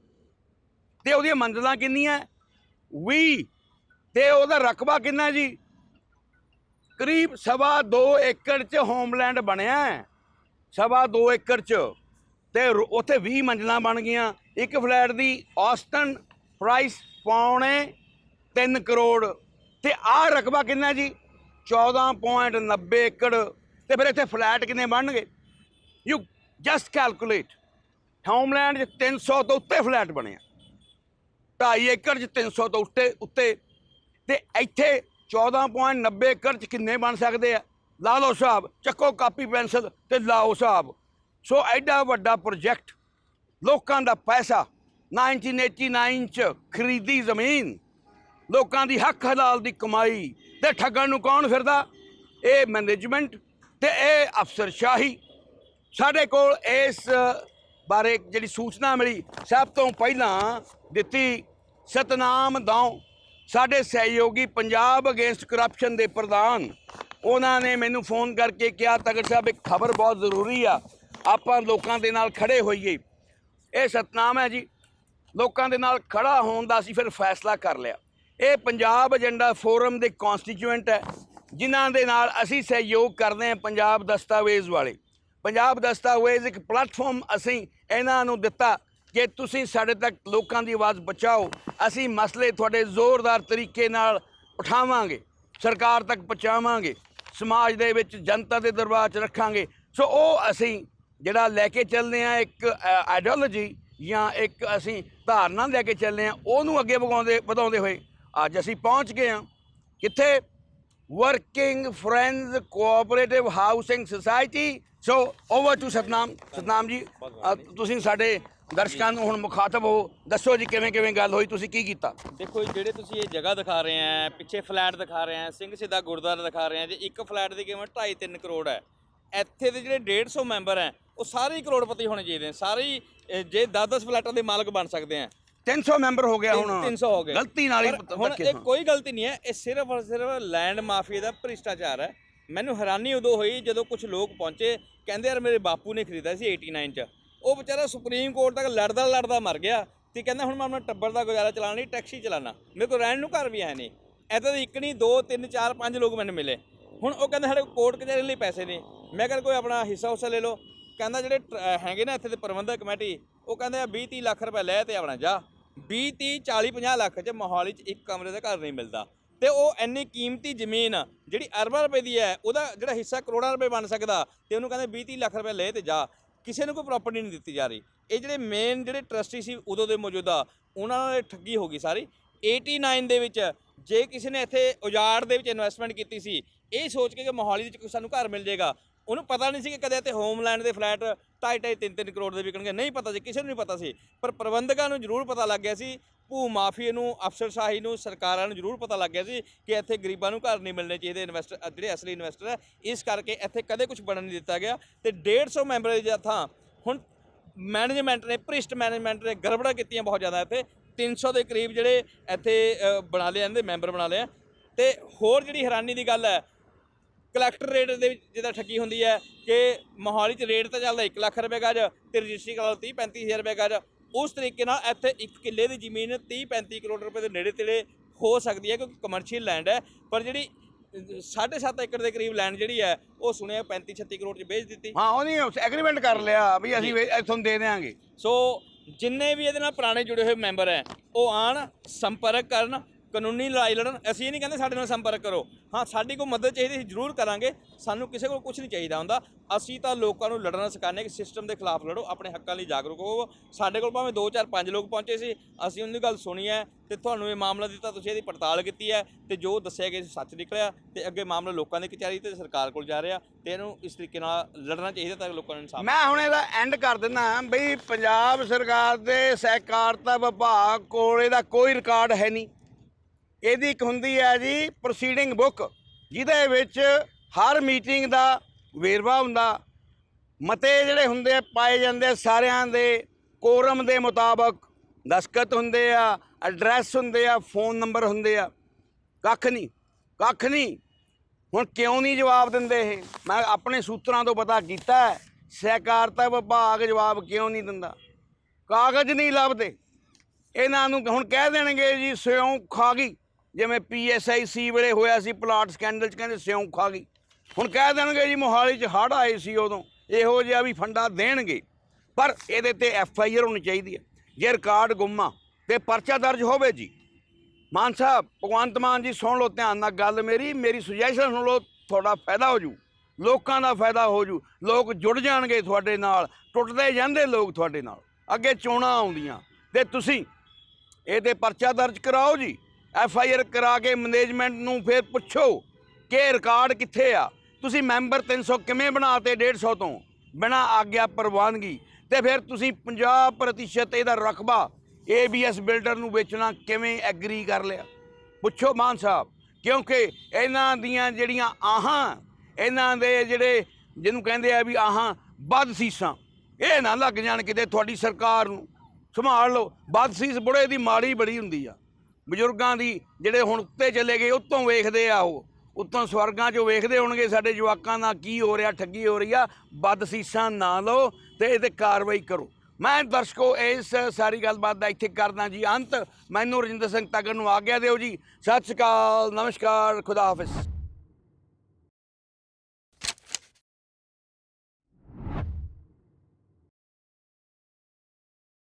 ਤੇ ਉਹਦੀਆਂ ਮੰਜ਼ਲਾਂ ਕਿੰਨੀਆਂ? 20 ਤੇ ਉਹਦਾ ਰਕਬਾ ਕਿੰਨਾ ਜੀ? ਕਰੀਬ ਸਵਾ 2 ਏਕੜ ਚ ਹੋਮਲੈਂਡ ਬਣਿਆ। ਸਵਾ 2 ਏਕੜ ਚ। ਤੇ ਉੱਥੇ 20 ਮੰਜ਼ਲਾਂ ਬਣ ਗਈਆਂ। ਇੱਕ ਫਲੈਟ ਦੀ ਔਸਟਨ ਪ੍ਰਾਈਸ ਪੌਣੇ 3 ਕਰੋੜ। ਤੇ ਆਹ ਰਕਬਾ ਕਿੰਨਾ ਜੀ? 14.90 ਏਕੜ। ਤੇ ਫਿਰ ਇੱਥੇ ਫਲੈਟ ਕਿੰਨੇ ਬਣਨਗੇ? You just calculate. ਹੋਮਲੈਂਡ 'ਚ 300 ਤੋਂ ਉੱਤੇ ਫਲੈਟ ਬਣਿਆ। ਢਾਈ ਏਕੜ 'ਚ 300 ਤੋਂ ਉੱਤੇ ਉੱਤੇ। ਤੇ ਇੱਥੇ 14.90 ਏਕੜ 'ਚ ਕਿੰਨੇ ਬਣ ਸਕਦੇ ਆ? ਲਾ ਲਓ ਸਾਹਿਬ ਚੱਕੋ ਕਾਪੀ ਪੈਨਸਲ ਤੇ ਲਾਓ ਹਿਸਾਬ। ਸੋ ਐਡਾ ਵੱਡਾ ਪ੍ਰੋਜੈਕਟ ਲੋਕਾਂ ਦਾ ਪੈਸਾ 1989 ਚ ਖਰੀਦੀ ਜ਼ਮੀਨ, ਲੋਕਾਂ ਦੀ ਹੱਕ ਹਲਾਲ ਦੀ ਕਮਾਈ, ਤੇ ਠੱਗਣ ਨੂੰ ਕੌਣ ਫਿਰਦਾ? ਇਹ ਮੈਨੇਜਮੈਂਟ ਤੇ ਇਹ ਅਫਸਰਸ਼ਾਹੀ ਸਾਡੇ ਕੋਲ ਇਸ ਬਾਰੇ ਜਿਹੜੀ ਸੂਚਨਾ ਮਿਲੀ, ਸਭ ਤੋਂ ਪਹਿਲਾਂ ਦਿੱਤੀ ਸਤਨਾਮ ਦੌ ਸਾਡੇ ਸਹਿਯੋਗੀ ਪੰਜਾਬ ਅਗੇਂਸਟ ਕਰਪਸ਼ਨ ਦੇ ਪ੍ਰਧਾਨ। ਉਹਨਾਂ ਨੇ ਮੈਨੂੰ ਫੋਨ ਕਰਕੇ ਕਿਹਾ ਤਗੜ ਸਾਹਿਬ, ਇੱਕ ਖਬਰ ਬਹੁਤ ਜ਼ਰੂਰੀ ਆ। ਆਪਾਂ ਲੋਕਾਂ ਦੇ ਨਾਲ ਖੜੇ ਹੋਈਏ। ਇਹ ਸਤਨਾਮ ਹੈ ਜੀ। ਲੋਕਾਂ ਦੇ ਨਾਲ ਖੜਾ ਹੋਣ ਦਾ ਅਸੀਂ ਫਿਰ ਫੈਸਲਾ ਕਰ ਲਿਆ। ਇਹ ਪੰਜਾਬ ਏਜੰਡਾ ਫੋਰਮ ਦੇ ਕਨਸਟੀਚੂਐਂਟ ਹੈ, ਜਿਨ੍ਹਾਂ ਦੇ ਨਾਲ ਅਸੀਂ ਸਹਿਯੋਗ ਕਰਦੇ ਹਾਂ ਪੰਜਾਬ ਦਸਤਾਵੇਜ਼ ਵਾਲੇ। ਪੰਜਾਬ ਦਸਤਾਵੇਜ਼ ਇੱਕ ਪਲੇਟਫਾਰਮ ਅਸੀਂ ਇਹਨਾਂ ਨੂੰ ਦਿੱਤਾ। ਕਿ ਤੁਸੀਂ ਸਾਡੇ ਤੱਕ ਲੋਕਾਂ ਦੀ ਆਵਾਜ਼ ਪਹੁੰਚਾਓ। ਅਸੀਂ ਮਸਲੇ ਤੁਹਾਡੇ ਜ਼ੋਰਦਾਰ ਤਰੀਕੇ ਨਾਲ ਉਠਾਵਾਂਗੇ, ਸਰਕਾਰ ਤੱਕ ਪਹੁੰਚਾਵਾਂਗੇ, ਸਮਾਜ ਦੇ ਵਿੱਚ ਜਨਤਾ ਦੇ ਦਰਬਾਰ 'ਚ ਰੱਖਾਂਗੇ। ਸੋ ਉਹ ਅਸੀਂ ਜਿਹੜਾ ਲੈ ਕੇ ਚੱਲਦੇ ਆ ਇੱਕ ਆਈਡੀਓਲੋਜੀ ਜਾਂ ਇੱਕ ਅਸੀਂ ਧਾਰਨਾ ਲੈ ਕੇ ਚੱਲਦੇ ਆ ਉਹਨੂੰ ਅੱਗੇ ਵਗਾਉਂਦੇ, ਵਧਾਉਂਦੇ ਹੋਏ ਅੱਜ ਅਸੀਂ ਪਹੁੰਚ ਗਏ ਆ ਕਿੱਥੇ? Working friends cooperative housing society so over to Satnam. Satnam ji ਤੁਸੀਂ ਸਾਡੇ ਦਰਸ਼ਕਾਂ ਨੂੰ ਹੁਣ ਮੁਖਾਤਬ ਹੋ। ਦੱਸੋ ਜੀ ਕਿਵੇਂ ਕਿਵੇਂ ਗੱਲ ਹੋਈ? ਤੁਸੀਂ ਕੀ ਕੀਤਾ? ਦੇਖੋ ਜੀ, ਜਿਹੜੇ ਤੁਸੀਂ ਇਹ ਜਗ੍ਹਾ ਦਿਖਾ ਰਹੇ ਆ ਪਿੱਛੇ ਫਲੈਟ ਦਿਖਾ ਰਹੇ ਆ ਸਿੰਘ ਸਿੱਧਾ ਗੁਰਦੁਆਰਾ ਦਿਖਾ ਰਹੇ ਆ ਜੇ ਇੱਕ ਫਲੈਟ ਦੀ ਕੀਮਤ 2.5 3 ਕਰੋੜ ਹੈ। ਇੱਥੇ ਦੇ ਜਿਹੜੇ 150 ਮੈਂਬਰ ਹੈ ਉਹ ਸਾਰੇ ਹੀ ਕਰੋੜਪਤੀ ਹੋਣੇ ਚਾਹੀਦੇ ਨੇ। ਸਾਰੇ ਹੀ ਜੇ 10-10 ਫਲੈਟਾਂ ਦੇ ਮਾਲਕ ਬਣ ਸਕਦੇ ਆ। 300 ਮੈਂਬਰ ਹੋ ਗਿਆ ਹੁਣ। 300 ਹੋ ਗਏ। ਗਲਤੀ ਨਾਲ ਹੀ ਪਰ ਹੁਣ ਧੱਕੇ ਇਹ ਨਾਲ। ਕੋਈ ਗਲਤੀ ਨਹੀਂ ਹੈ। ਇਹ ਸਿਰਫ ਔਰ ਸਿਰਫ ਲੈਂਡ ਮਾਫੀਆ ਦਾ ਭ੍ਰਿਸ਼ਟਾਚਾਰ ਹੈ। ਮੈਨੂੰ ਹੈਰਾਨੀ ਉਦੋਂ ਹੋਈ ਜਦੋਂ ਕੁਝ ਲੋਕ ਪਹੁੰਚੇ। ਕਹਿੰਦੇ ਯਾਰ ਮੇਰੇ ਬਾਪੂ ਨੇ ਖਰੀਦਾ ਸੀ 89 ਚ। ਉਹ ਵਿਚਾਰਾ ਸੁਪਰੀਮ ਕੋਰਟ ਤੱਕ ਲੜਦਾ ਲੜਦਾ ਮਰ ਗਿਆ ਤੇ ਕਹਿੰਦਾ ਹੁਣ ਮੈਂ ਆਪਣਾ ਟੱਬਰ ਦਾ ਗੁਜ਼ਾਰਾ ਚਲਾਉਣ ਲਈ ਟੈਕਸੀ ਚਲਾਣਾ ਮੇਰੇ ਕੋਲ ਰਹਿਣ ਨੂੰ ਘਰ ਵੀ ਹੈ ਨਹੀਂ। ਐਦਾਂ ਦੇ ਇੱਕ ਨਹੀਂ, ਦੋ, ਤਿੰਨ, ਚਾਰ, ਪੰਜ ਲੋਕ ਮੈਨੂੰ ਮਿਲੇ। ਹੁਣ ਉਹ ਕਹਿੰਦੇ ਸਾਡੇ ਕੋਰਟ ਕਚਹਿਰੀ ਲਈ ਪੈਸੇ ਨਹੀਂ ਮੈਂ ਕਹਿੰਦਾ ਕੋਈ ਆਪਣਾ ਹਿੱਸਾ ਹੁੱਸਾ ਲੈ ਲਓ। ਕਹਿੰਦਾ ਜਿਹੜੇ ਟ- ਹੈਗੇ ਨਾ ਇੱਥੇ ਦੇ ਪ੍ਰਬੰਧਕ ਕਮੇਟੀ, ਉਹ ਕਹਿੰਦੇ ਆ 20 30 ਲੱਖ ਰੁਪਏ ਲੈ ਤੇ ਆਪਣਾ ਜਾ। 20 30 40 50 ਲੱਖ ਚ ਮੋਹਾਲੀ ਚ ਇੱਕ ਕਮਰੇ ਦਾ ਘਰ ਨਹੀਂ ਮਿਲਦਾ। ਤੇ ਉਹ ਇੰਨੀ ਕੀਮਤੀ ਜ਼ਮੀਨ ਜਿਹੜੀ ਅਰਬਾਂ ਰੁਪਏ ਦੀ ਹੈ, ਉਹਦਾ ਜਿਹੜਾ ਹਿੱਸਾ ਕਰੋੜਾਂ ਰੁਪਏ ਬਣ ਸਕਦਾ, ਤੇ ਉਹਨੂੰ ਕਹਿੰਦੇ 20 30 ਲੱਖ ਰੁਪਏ ਲੈ ਤੇ ਜਾ। ਕਿਸੇ ਨੂੰ ਕੋਈ ਪ੍ਰਾਪਰਟੀ ਨਹੀਂ ਦਿੱਤੀ ਜਾ ਰਹੀ। ਇਹ ਜਿਹੜੇ ਮੇਨ ਜਿਹੜੇ ਟਰਸਟੀ ਸੀ ਉਦੋਂ ਦੇ ਮੌਜੂਦਾ, ਉਹਨਾਂ ਨਾਲ ਠੱਗੀ ਹੋ ਗਈ ਸਾਰੀ। 89 ਦੇ ਵਿੱਚ ਜੇ ਕਿਸੇ ਨੇ ਇੱਥੇ ਉਜਾੜ ਦੇ ਵਿੱਚ ਇਨਵੈਸਟਮੈਂਟ ਕੀਤੀ ਸੀ, ਇਹ ਸੋਚ ਕੇ ਕਿ ਮੋਹਾਲੀ ਵਿੱਚ ਕੋਈ ਸਾਨੂੰ ਘਰ ਮਿਲ ਜਾਏਗਾ ਉਹਨੂੰ ਪਤਾ ਨਹੀਂ ਸੀ ਕਿ ਕਦੇ ਇੱਥੇ ਹੋਮਲੈਂਡ ਦੇ ਫਲੈਟ 2.5 3 3 ਕਰੋੜ ਦੇ ਵਿਕਣਗੇ। ਨਹੀਂ ਪਤਾ ਸੀ, ਕਿਸੇ ਨੂੰ ਨਹੀਂ ਪਤਾ ਸੀ। ਪਰ ਪ੍ਰਬੰਧਕਾਂ ਨੂੰ ਜ਼ਰੂਰ ਪਤਾ ਲੱਗ ਗਿਆ ਸੀ, ਭੂ ਮਾਫੀਏ ਨੂੰ, ਅਫਸਰਸ਼ਾਹੀ ਨੂੰ, ਸਰਕਾਰਾਂ ਨੂੰ ਜ਼ਰੂਰ ਪਤਾ ਲੱਗ ਗਿਆ ਸੀ ਕਿ ਇੱਥੇ ਗਰੀਬਾਂ ਨੂੰ ਘਰ ਨਹੀਂ ਮਿਲਣੇ ਚਾਹੀਦੇ। ਇਨਵੈਸਟਰ ਜਿਹੜੇ ਅਸਲੀ ਇਨਵੈਸਟਰ ਹੈ, ਇਸ ਕਰਕੇ ਇੱਥੇ ਕਦੇ ਕੁਝ ਬਣਨ ਨਹੀਂ ਦਿੱਤਾ ਗਿਆ। ਤੇ 150 ਮੈਂਬਰਾਂ ਦੀ ਥਾਂ, ਹੁਣ ਮੈਨੇਜਮੈਂਟ ਨੇ ਭ੍ਰਿਸ਼ਟ ਮੈਨੇਜਮੈਂਟ ਨੇ ਗੜਬੜਾ ਕੀਤੀਆਂ ਬਹੁਤ ਜ਼ਿਆਦਾ ਇੱਥੇ। 300 ਦੇ ਕਰੀਬ ਜਿਹੜੇ ਇੱਥੇ ਬਣਾ ਲਏ ਜਾਂਦੇ ਮੈਂਬਰ ਬਣਾ ਲਏ ਆ। ਤੇ ਹੋਰ ਜਿਹੜੀ ਹੈਰਾਨੀ ਦੀ ਗੱਲ ਹੈ ਕਲੈਕਟਰ ਰੇਟ ਦੇ ਵਿੱਚ ਜਿਹਦਾ ਠੱਗੀ ਹੁੰਦੀ ਹੈ ਕਿ ਮੋਹਾਲੀ 'ਚ ਰੇਟ ਤਾਂ ਚੱਲਦਾ 1 ਲੱਖ ਰੁਪਏ ਗਜ ਤੇ ਰਜਿਸਟਰੀ ਕਰਾ 30 35000 ਰੁਪਏ ਗਜ। ਉਸ ਤਰੀਕੇ ਨਾਲ ਇੱਥੇ ਇੱਕ ਕਿੱਲੇ ਦੀ ਜ਼ਮੀਨ 30 35 ਕਰੋੜ ਰੁਪਏ ਦੇ ਨੇੜੇ ਤੇੜੇ ਹੋ ਸਕਦੀ ਹੈ ਕਿਉਂਕਿ ਕਮਰਸ਼ੀਅਲ ਲੈਂਡ ਹੈ। ਪਰ ਜਿਹੜੀ 7.5 ਏਕੜ ਦੇ ਕਰੀਬ ਲੈਂਡ ਜਿਹੜੀ ਹੈ ਉਹ ਸੁਣਿਆ 35 36 ਕਰੋੜ 'ਚ ਵੇਚ ਦਿੱਤੀ। ਹਾਂ ਉਹਨੇ ਐਗਰੀਮੈਂਟ ਕਰ ਲਿਆ ਵੀ ਅਸੀਂ ਤੁਹਾਨੂੰ ਦੇ ਦੇਵਾਂਗੇ ਸੋ ਜਿੰਨੇ ਵੀ ਇਹਦੇ ਨਾਲ ਪੁਰਾਣੇ ਜੁੜੇ ਹੋਏ ਮੈਂਬਰ ਹੈ ਉਹ ਆਣ ਸੰਪਰਕ ਕਰਨ ਕਾਨੂੰਨੀ ਲੜਾਈ ਲੜਨ, ਅਸੀਂ ਇਹ ਨਹੀਂ ਕਹਿੰਦੇ ਸਾਡੇ ਨਾਲ ਸੰਪਰਕ ਕਰੋ। ਹਾਂ, ਸਾਡੀ ਕੋਈ ਮਦਦ ਚਾਹੀਦੀ, ਅਸੀਂ ਜ਼ਰੂਰ ਕਰਾਂਗੇ। ਸਾਨੂੰ ਕਿਸੇ ਕੋਲ ਕੁਝ ਨਹੀਂ ਚਾਹੀਦਾ ਹੁੰਦਾ। ਅਸੀਂ ਤਾਂ ਲੋਕਾਂ ਨੂੰ ਲੜਨਾ ਸਿਖਾਉਂਦੇ ਕਿ ਸਿਸਟਮ ਦੇ ਖਿਲਾਫ ਲੜੋ, ਆਪਣੇ ਹੱਕਾਂ ਲਈ ਜਾਗਰੂਕ ਹੋਵੋ। ਸਾਡੇ ਕੋਲ ਭਾਵੇਂ 2 4 5 ਲੋਕ ਪਹੁੰਚੇ ਸੀ, ਅਸੀਂ ਉਹਨਾਂ ਦੀ ਗੱਲ ਸੁਣੀ ਹੈ ਤੇ ਤੁਹਾਨੂੰ ਇਹ ਮਾਮਲਾ ਦਿੱਤਾ, ਤੁਸੀਂ ਇਹਦੀ ਪੜਤਾਲ ਕੀਤੀ ਹੈ ਤੇ ਜੋ ਦੱਸਿਆ ਗਿਆ ਸੀ ਸੱਚ ਨਿਕਲਿਆ ਤੇ ਅੱਗੇ ਮਾਮਲਾ ਲੋਕਾਂ ਦੀ ਕਚਹਿਰੀ ਤੇ ਸਰਕਾਰ ਕੋਲ ਜਾ ਰਿਹਾ ਤੇ ਇਹਨੂੰ ਇਸ ਤਰੀਕੇ ਨਾਲ ਲੜਨਾ ਚਾਹੀਦਾ ਤਾਂ ਲੋਕਾਂ ਨੂੰ ਇਨਸਾਫ ਮੈਂ ਹੁਣ ਇਹਦਾ ਐਂਡ ਕਰ ਦਿੰਦਾ ਬਈ ਪੰਜਾਬ ਸਰਕਾਰ ਦੇ ਸਹਿਕਾਰਤਾ ਵਿਭਾਗ ਕੋਲ ਇਹਦਾ ਕੋਈ ਰਿਕਾਰਡ ਹੈ ਨਹੀਂ। ਇਹਦੀ ਇੱਕ ਹੁੰਦੀ ਹੈ ਜੀ ਪ੍ਰੋਸੀਡਿੰਗ ਬੁੱਕ ਜਿਹਦੇ ਵਿੱਚ ਹਰ ਮੀਟਿੰਗ ਦਾ ਵੇਰਵਾ ਹੁੰਦਾ। ਮਤੇ ਜਿਹੜੇ ਹੁੰਦੇ ਆ, ਪਾਏ ਜਾਂਦੇ ਸਾਰਿਆਂ ਦੇ ਕੋਰਮ ਦੇ ਮੁਤਾਬਕ ਦਸਖਤ ਹੁੰਦੇ ਆ ਐਡਰੈਸ ਹੁੰਦੇ ਆ ਫੋਨ ਨੰਬਰ ਹੁੰਦੇ ਆ। ਕੱਖ ਨਹੀਂ ਕੱਖ ਨਹੀਂ। ਹੁਣ ਕਿਉਂ ਨਹੀਂ ਜਵਾਬ ਦਿੰਦੇ ਇਹ? ਮੈਂ ਆਪਣੇ ਸੂਤਰਾਂ ਤੋਂ ਪਤਾ ਕੀਤਾ ਸਹਿਕਾਰਤਾ ਵਿਭਾਗ ਜਵਾਬ ਕਿਉਂ ਨਹੀਂ ਦਿੰਦਾ? ਕਾਗਜ਼ ਨਹੀਂ ਲੱਭਦੇ। ਇਹਨਾਂ ਨੂੰ ਹੁਣ ਕਹਿ ਦੇਣਗੇ ਜੀ, ਸਿਉਂ ਖਾ ਗਈ। ਜਿਵੇਂ ਪੀਐਸਆਈਸੀ ਵੇਲੇ ਹੋਇਆ ਸੀ ਪਲਾਟ ਸਕੈਂਡਲ ਚ ਕਹਿੰਦੇ ਸਿਉਂ ਖਾ ਗਈ। ਹੁਣ ਕਹਿ ਦੇਣਗੇ ਜੀ ਮੋਹਾਲੀ ਚ ਹੜ੍ਹ ਆਏ ਸੀ ਉਦੋਂ, ਇਹੋ ਜਿਹਾ ਵੀ ਫੰਡਾ ਦੇਣਗੇ। ਪਰ ਇਹਦੇ ਤੇ ਐਫ ਆਈ ਆਰ ਹੋਣੀ ਚਾਹੀਦੀ ਹੈ। ਜੇ ਰਿਕਾਰਡ ਗੁੰਮਾ, ਤੇ ਪਰਚਾ ਦਰਜ ਹੋਵੇ ਜੀ। ਮਾਨ ਸਾਹਿਬ, ਭਗਵੰਤ ਮਾਨ ਜੀ ਸੁਣ ਲਓ, ਧਿਆਨ ਨਾਲ ਗੱਲ ਮੇਰੀ ਮੇਰੀ ਸੁਜੈਸ਼ਨ ਸੁਣ ਲਓ, ਤੁਹਾਡਾ ਫਾਇਦਾ ਹੋ ਜੂ। ਲੋਕਾਂ ਦਾ ਫਾਇਦਾ ਹੋ ਜੂ। ਲੋਕ ਜੁੜ ਜਾਣਗੇ ਤੁਹਾਡੇ ਨਾਲ, ਟੁੱਟਦੇ ਜਾਂਦੇ ਲੋਕ ਤੁਹਾਡੇ ਨਾਲ। ਅੱਗੇ ਚੋਣਾਂ ਆਉਂਦੀਆਂ। ਤੇ ਤੁਸੀਂ ਇਹਦੇ ਪਰਚਾ ਦਰਜ ਕਰਾਓ ਜੀ। ਐਫ ਆਈ ਆਰ ਕਰਾ ਕੇ ਮੈਨੇਜਮੈਂਟ ਨੂੰ ਫਿਰ ਪੁੱਛੋ ਕਿ ਰਿਕਾਰਡ ਕਿੱਥੇ ਆ? ਤੁਸੀਂ ਮੈਂਬਰ 300 ਕਿਵੇਂ ਬਣਾਤੇ 150 ਤੋਂ? ਬਿਨਾ ਆਗਿਆ ਪ੍ਰਵਾਨਗੀ। ਤੇ ਫਿਰ ਤੁਸੀਂ 50% ਇਹਦਾ ਰਕਬਾ ਏਬੀਐਸ ਬਿਲਡਰ ਨੂੰ ਵੇਚਣਾ ਕਿਵੇਂ ਐਗਰੀ ਕਰ ਲਿਆ? ਪੁੱਛੋ ਮਾਨ ਸਾਹਿਬ, ਕਿਉਂਕਿ ਇਹਨਾਂ ਦੀਆਂ ਜਿਹੜੀਆਂ ਆਹਾਂ, ਇਹਨਾਂ ਦੇ ਜਿਹੜੇ ਜਿਹਨੂੰ ਕਹਿੰਦੇ ਆ ਵੀ ਆਹਾਂ, ਵੱਧ ਸੀਸਾਂ। ਇਹ ਨਾ ਲੱਗ ਜਾਣ ਕਿਤੇ ਤੁਹਾਡੀ ਸਰਕਾਰ ਨੂੰ। ਸੰਭਾਲ ਲਓ ਬਦਸੀਸ ਬੁੜੇ ਦੀ ਮਾੜੀ ਬੜੀ ਹੁੰਦੀ ਆ। ਬਜ਼ੁਰਗਾਂ ਦੀ ਜਿਹੜੇ ਹੁਣ ਉੱਤੇ ਚਲੇ ਗਏ, ਉੱਤੋਂ ਵੇਖਦੇ ਆ ਉਹ। ਉੱਤੋਂ ਸਵਰਗਾਂ 'ਚੋਂ ਵੇਖਦੇ ਹੋਣਗੇ ਸਾਡੇ ਜਵਾਕਾਂ ਦਾ ਕੀ ਹੋ ਰਿਹਾ, ਠੱਗੀ ਹੋ ਰਹੀ ਆ। ਬਦਸੀਸਾਂ ਨਾ ਲਓ ਤੇ ਇਹਦੇ ਕਾਰਵਾਈ ਕਰੋ। ਮੈਂ ਦਰਸ਼ਕੋ, ਇਸ ਸਾਰੀ ਗੱਲਬਾਤ ਦਾ ਇੱਥੇ ਕਰਦਾ ਜੀ ਅੰਤ। ਮੈਨੂੰ ਰਜਿੰਦਰ ਸਿੰਘ ਤਗਰ ਨੂੰ ਆਗਿਆ ਦਿਓ ਜੀ। ਸਤਿ ਸ਼੍ਰੀ ਅਕਾਲ, ਨਮਸਕਾਰ, ਖੁਦਾ ਹਾਫਿਜ਼।